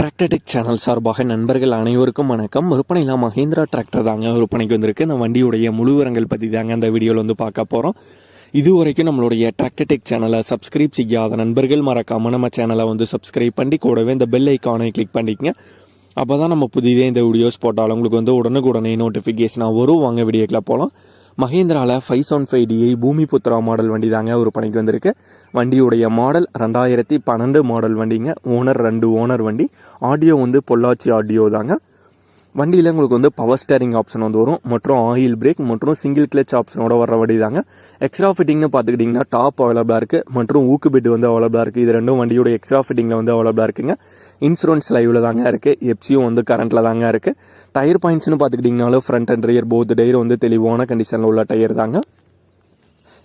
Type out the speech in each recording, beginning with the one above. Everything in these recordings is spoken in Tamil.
டிராக்டர்டெக் சேனல் சார்பாக நண்பர்கள் அனைவருக்கும் வணக்கம். விற்பனையில் மஹேந்திரா டிராக்டர் தாங்க விற்பனைக்கு வந்திருக்கு. இந்த வண்டியுடைய முழுவரங்கள் பற்றி தாங்க அந்த வீடியோவில் வந்து பார்க்க போகிறோம் இது வரைக்கும் நம்மளுடைய டிராக்டர்டெக் சேனலை சப்ஸ்கிரைப் செய்யாத நண்பர்கள் மறக்காம நம்ம சேனலை வந்து சப்ஸ்கிரைப் பண்ணி கூடவே இந்த பெல் ஐக்கானை கிளிக் பண்ணிக்கங்க. அப்போ தான் நம்ம புதிதே இந்த வீடியோஸ் போட்டாலும் உங்களுக்கு வந்து உடனுக்குடனே நோட்டிஃபிகேஷனாக வரும். வாங்க வீடியோக்கில் போகலாம் மஹேந்திராவில் five seven five DI Bhoomi Putra model வண்டி தாங்க ஒரு பணிக்கு வந்திருக்கு. வண்டியுடைய மாடல் ரெண்டாயிரத்தி பன்னெண்டு மாடல் வண்டிங்க. ஓனர் ரெண்டு ஓனர் வண்டி. ஆடியோ வந்து பொள்ளாச்சி ஆடியோ தாங்க. வண்டியில் உங்களுக்கு வந்து பவர் ஸ்டேரிங் ஆப்ஷன் வந்து வரும். மற்றும் ஆயில் பிரேக் மற்றும் சிங்கிள் கிளச் ஆப்ஷனோட வர வண்டி தாங்க. எக்ஸ்ட்ரா ஃபிட்டிங்னு பார்த்துக்கிட்டிங்கன்னா டாப் அவைலபிளாக இருக்குது மற்றும் ஊக்கு பெட் வந்து அவைலபிளாக இருக்குது இது ரெண்டும் வண்டியோட எக்ஸ்ட்ரா ஃபிட்டிங்கில் வந்து அவைலபிளாக இருக்குங்க. இன்சூரன்ஸ் லைவில் தாங்க இருக்குது எப்சியும் வந்து கரண்ட்டில் தாங்க இருக்குது டயர் பாயிண்ட்ஸ்னு பார்த்துக்கிட்டிங்கனாலும் front and rear both tyre வந்து தெளிவான கண்டிஷனில் உள்ள டயர் தாங்க.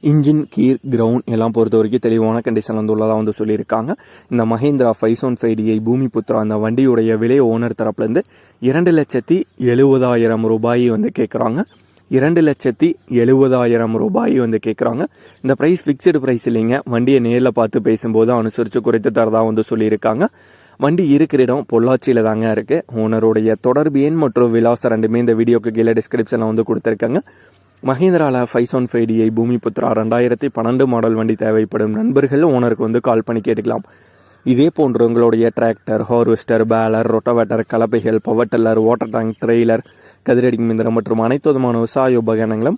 இன்ஜின் கீர் கிரவுண்ட் எல்லாம் பொறுத்த வரைக்கும் தெளிவான கண்டிஷன் வந்து உள்ளதாக வந்து சொல்லியிருக்காங்க. இந்த மஹேந்திரா ஃபைசோன் ஃபைடியை பூமி புத்ரா அந்த வண்டியுடைய விலை ஓனர் தரப்புலேருந்து இரண்டு லட்சத்தி எழுபதாயிரம் ரூபாய் வந்து கேட்குறாங்க இரண்டு லட்சத்தி எழுபதாயிரம் ரூபாய் வந்து கேட்குறாங்க இந்த ப்ரைஸ் ஃபிக்ஸ்டு ப்ரைஸ் இல்லைங்க. வண்டியை நேரில் பார்த்து பேசும்போது அனுசரித்து குறைத்து தரதாக வந்து சொல்லியிருக்காங்க. வண்டி இருக்கிற இடம் பொள்ளாச்சியில் தாங்க இருக்குது ஓனருடைய தொடர்பு எண் மற்றும் விலாசம் ரெண்டுமே இந்த வீடியோக்கு கீழே டிஸ்கிரிப்ஷனில் வந்து கொடுத்துருக்காங்க. மஹேந்திராவில் five one five DI Bhoomi Putra ரெண்டாயிரத்தி பன்னெண்டு மாடல் வண்டி தேவைப்படும் நண்பர்கள் ஓனருக்கு வந்து கால் பண்ணி கேட்டுக்கலாம். இதே போன்று உங்களுடைய tractor harvester baler rotavator கலப்பைகள் power tiller water tank trailer கதிரடி மிந்திரம் மற்றும் அனைத்து விதமான விவசாய உபகரணங்களும்